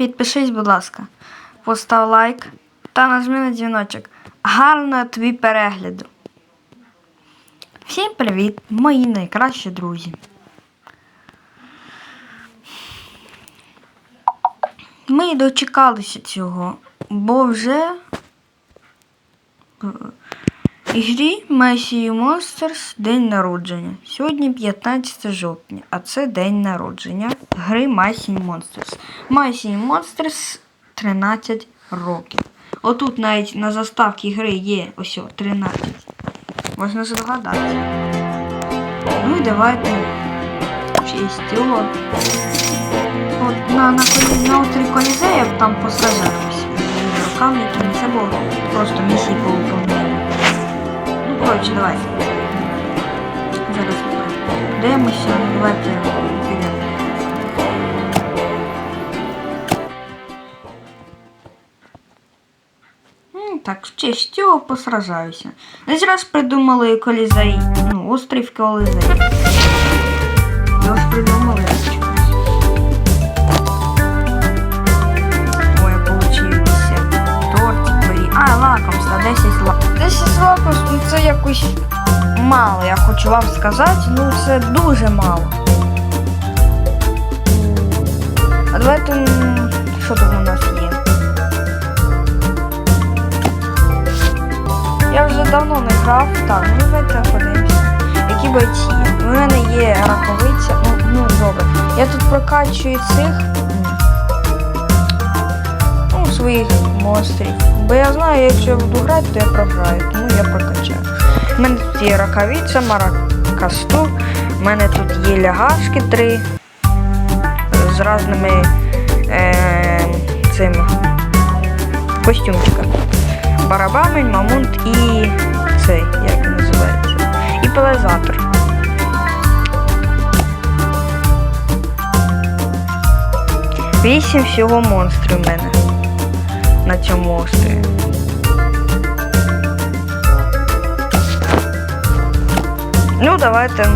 Підпишись, будь ласка, постав лайк та нажми на дзвіночок. Гарного тобі перегляду. Всім привіт, мої найкращі друзі. Ми дочекалися цього, бо вже ігрі Messi Monsters день народження. Сьогодні 15 жовтня, а це день народження гри Messi Monsters. Messi Monsters 13 років. Отут навіть на заставці гри є ось 13. Можна здогадатися. Ну і давайте честь цього. От на, на, на острові Колізея там посажаємося. Руками, які це було просто місії по виповненню. Ну, коротше, давайте. Зараз подивимося, давайте підемо. Так, в честь цього посражаюся. Десь раз придумали колізей. Ну, острів колізей. Ось придумали. 10 лакомств, ну це якось мало, я хочу вам сказати. Ну це дуже мало. А давайте. Що тут у нас є? Я вже давно не грав. Так, ну давайте подивимося. Які бойці? У мене є раковиця. Ну, ну добре. Я тут прокачую цих своїх монстрів. Бо я знаю, якщо я буду грати, то я програю. Тому я прокачаю. У мене тут є раковиця, маракасту. У мене тут є лягашки три з різними е, цими костюмчиками. Барабамень, мамонт і цей, як він називається. І пелезатор. Вісім всього монстрів у мене на цьому острові. Ну, давайте,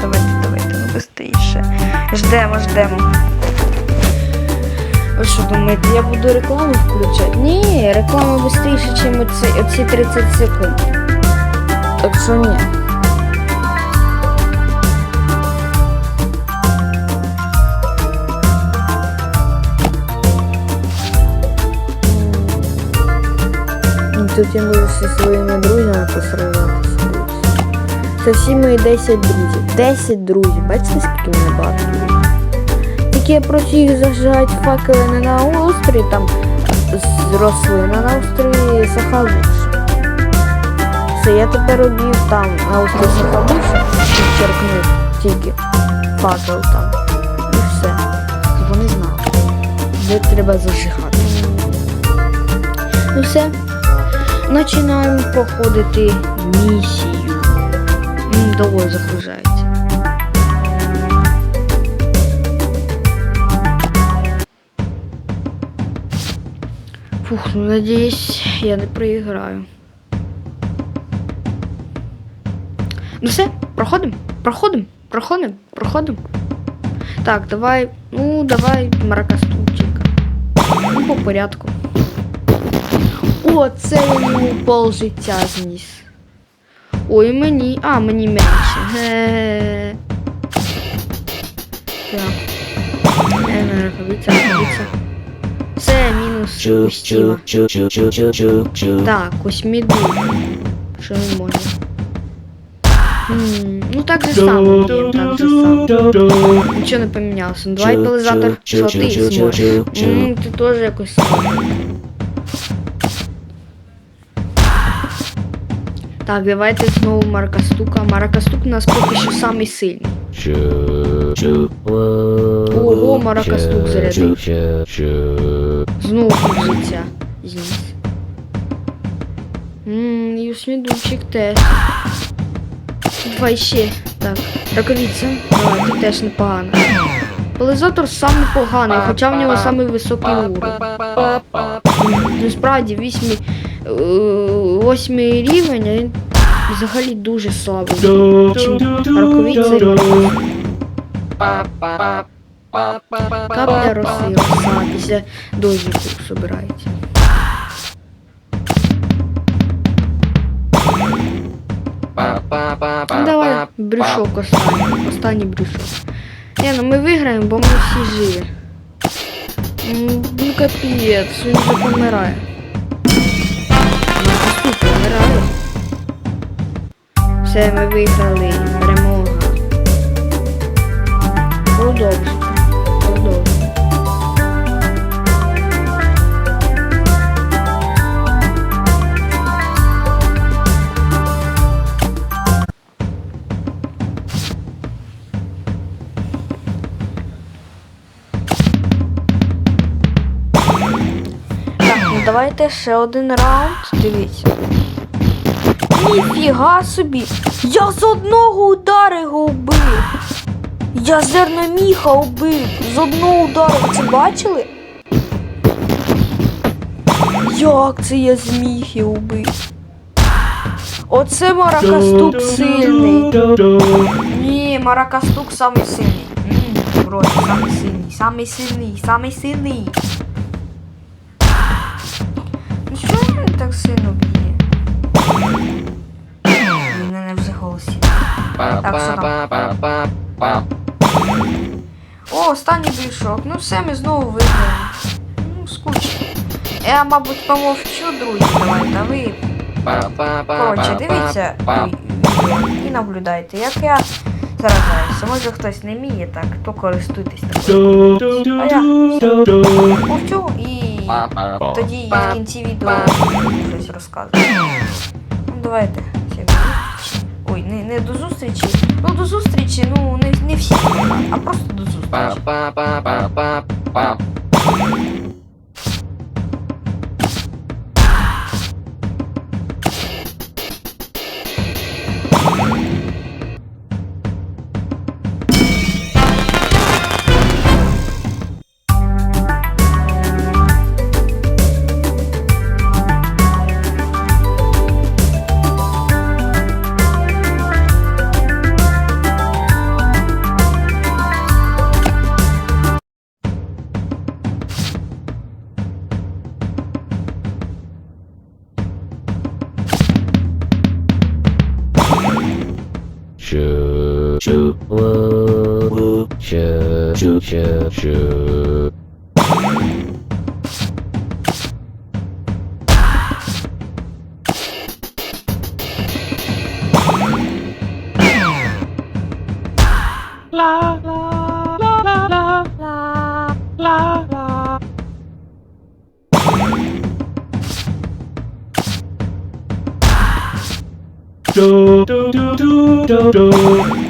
давайте, давайте, ну, быстріше. Ждемо, ждемо. Ви що думаєте, я буду рекламу включати? Ні, реклама швидше, ніж оці 30 секунд. Так що ні. Можу зі своїми друзями посражатися. Це всі мої 10 друзів. 10 друзів. Бачите, скільки мене багато друзів? Тільки я прошу їх зажигати факели не на острові там з рослин, а на острові Сахалуша. Все, я тепер обів там на острові Сахалуша черкнув тільки факел там. І все. Вони знали, де треба зажигати. Ну все. Починаємо проходити місію. М, Довго загружається. Фух, ну надіюсь, я не проіграю. Ну все, проходимо, проходимо, проходимо, проходимо. Так, давай, ну давай маракаступчик. Ну, по порядку. О, це йому пол життя зніс. Ой, мені. А, мені менше. Ге. Так. Е, рукавиця, рукавиця. Це мінус Костіма. Так, косміду. Що він може? М, Ну так же само, блін, так же само. Нічого не помінялося. Ну, Давай що ти зможеш. М, Ти теж якось. Так, давайте знову Маркастука. Маракастук у нас поки що самий сильний. Ого, маракастук зарядив. Знову життя. Зніс. Ммм, і теж. Давай ще. Так, раковиця. Давай, теж непогано. Полізатор самий поганий, хоча в нього самий високий уровень. Ну справді, вісьмий, е, восьмий рівень, а він взагалі дуже слабий. Капля роси, роса після дощику собирається. Ну, Давай брюшок останній. Останній брюшок. Не, ну ми виграємо, бо ми всі живі. Ну капець, він вже помирає. Ну. Все, ми виграли. Перемога. Продовжуйте. Так, ну давайте ще один раунд. Дивіться. Ніфіга собі! Я з одного удару його вбив! Я зерноміха вбив! З одного удару, це бачили? Як це я зміг його вбив? Оце Маракастук сильний. Ні, Маракастук самий сильний. М, Вроді, самий сильний, самий сильний, самий сильний. Ну що він так сильно О, останній більшок. Ну все, ми знову виграємо. Ну, скучно. Я, мабуть, помовчу, друзі, давайте, а ви. Коротше, дивіться відео і наблюдайте, як я заражаюся. Може хтось не вміє так, то користуйтесь такою. А я мовчу і тоді я в кінці відео щось розказую. Ну давайте. Не, до зустрічі. Ну до зустрічі, ну не, не всі, а просто до зустрічі. Shoo, shoo, shoo, shoo, shoo, shoo. Do, do, do, do, do. do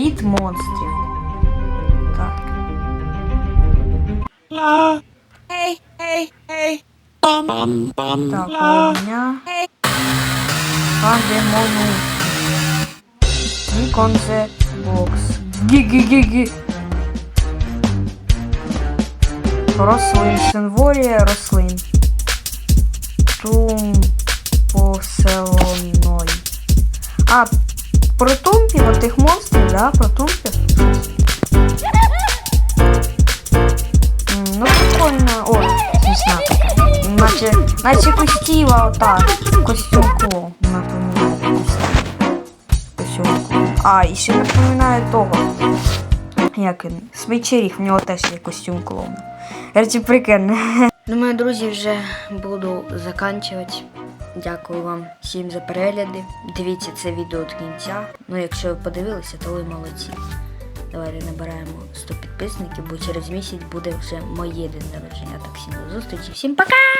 Світ монстрів. Так. Так, огня. Пандемону. Віконце бокс. Гі-гі-гі-гі. Рослин. Синворія рослин. Тум поселоной. А, про тумпів, отих монстрів, да, про тумпів. Ну, прикольно. О, смішна така. Наче, наче костіва отак. Костюмку напоминає. Костюмку. А, і ще напоминає того. Як він? Свечеріх, в нього теж є костюм клоуна. Речі, прикольно. Думаю, друзі, вже буду заканчувати. Дякую вам всім за перегляди. Дивіться це відео до кінця. Ну, якщо ви подивилися, то ви молодці. Давайте набираємо 100 підписників, бо через місяць буде вже моє день народження. Так, всім до зустрічі. Всім пока!